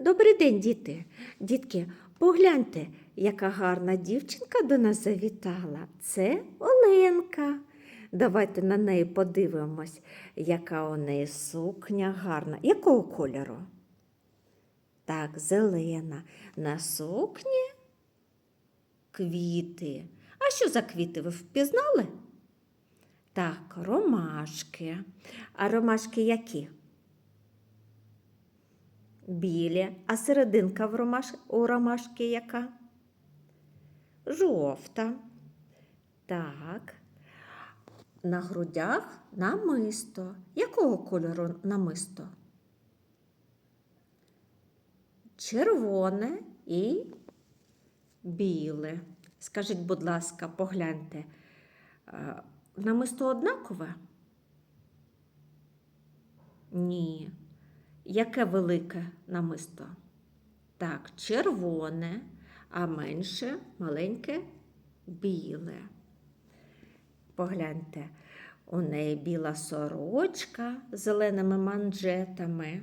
Добрий день, діти. Дітки, погляньте, яка гарна дівчинка до нас завітала. Це Оленка. Давайте на неї подивимось, яка у неї сукня гарна. Якого кольору? Так, зелена. На сукні квіти. А що за квіти ви впізнали? Так, ромашки. А ромашки які? Білі. А серединка в ромаш... у ромашки яка? Жовта. Так. На грудях намисто. Якого кольору намисто? Червоне і біле. Скажіть, будь ласка, погляньте, е, намисто однакове? Ні. Яке велике намисто? Так, червоне, а менше маленьке біле. Погляньте, у неї біла сорочка з зеленими манжетами.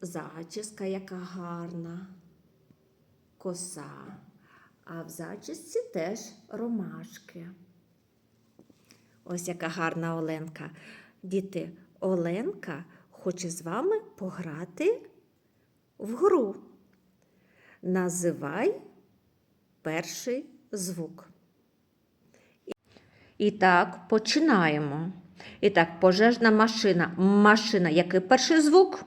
Зачіска яка гарна, коса, а в зачісці теж ромашки. Ось яка гарна Оленка. Діти, Оленка хоче з вами пограти в гру. Називай перший звук. І так, починаємо. І так, пожежна машина. Машина. Який перший звук?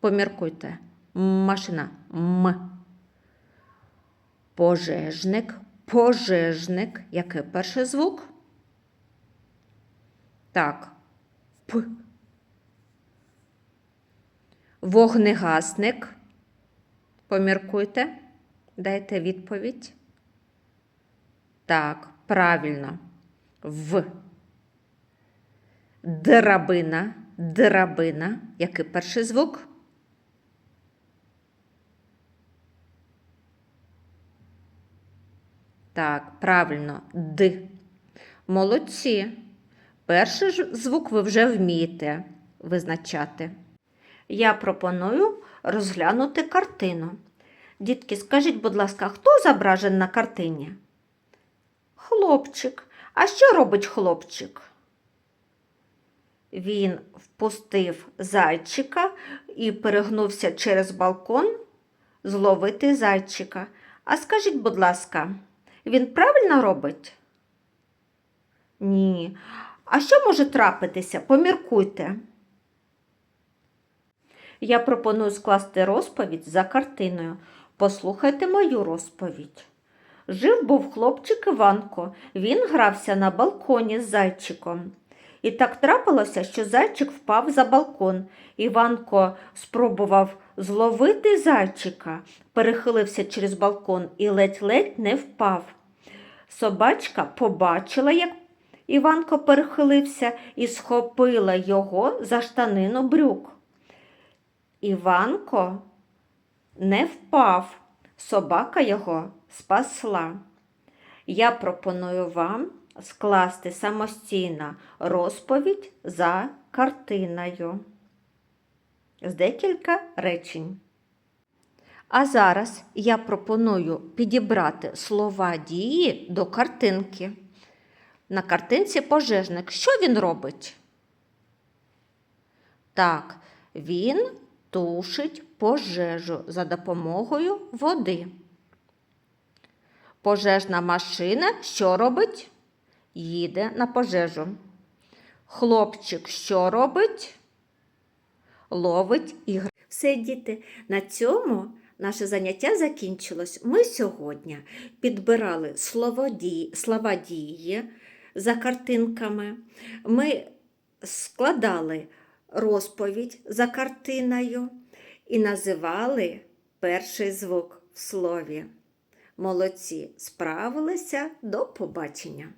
Поміркуйте. Машина. М. Пожежник. Пожежник. Який перший звук? Так. П. Вогнегасник. Поміркуйте. Дайте відповідь. Так, правильно. В. Драбина. Драбина. Який перший звук? Так, правильно. Д. Молодці. Перший звук ви вже вмієте визначати. Я пропоную розглянути картину. Дітки, скажіть, будь ласка, хто зображений на картині? Хлопчик. А що робить хлопчик? Він впустив зайчика і перегнувся через балкон зловити зайчика. А скажіть, будь ласка, він правильно робить? Ні. А що може трапитися? Поміркуйте. Я пропоную скласти розповідь за картиною. Послухайте мою розповідь. Жив був хлопчик Іванко. Він грався на балконі з зайчиком. І так трапилося, що зайчик впав за балкон. Іванко спробував зловити зайчика, перехилився через балкон і ледь-ледь не впав. Собачка побачила, як Іванко перехилився і схопила його за штанину брюк. Іванко не впав, собака його спасла. Я пропоную вам скласти самостійно розповідь за картиною з декілька речень. А зараз я пропоную підібрати слова дії до картинки. На картинці пожежник. Що він робить? Так, він тушить пожежу за допомогою води. Пожежна машина що робить? Їде на пожежу. Хлопчик що робить? Ловить ігри. Все, діти, на цьому наше заняття закінчилось. Ми сьогодні підбирали слова дії за картинками. Ми складали розповідь за картиною і називали перший звук в слові. Молодці, справилися. До побачення!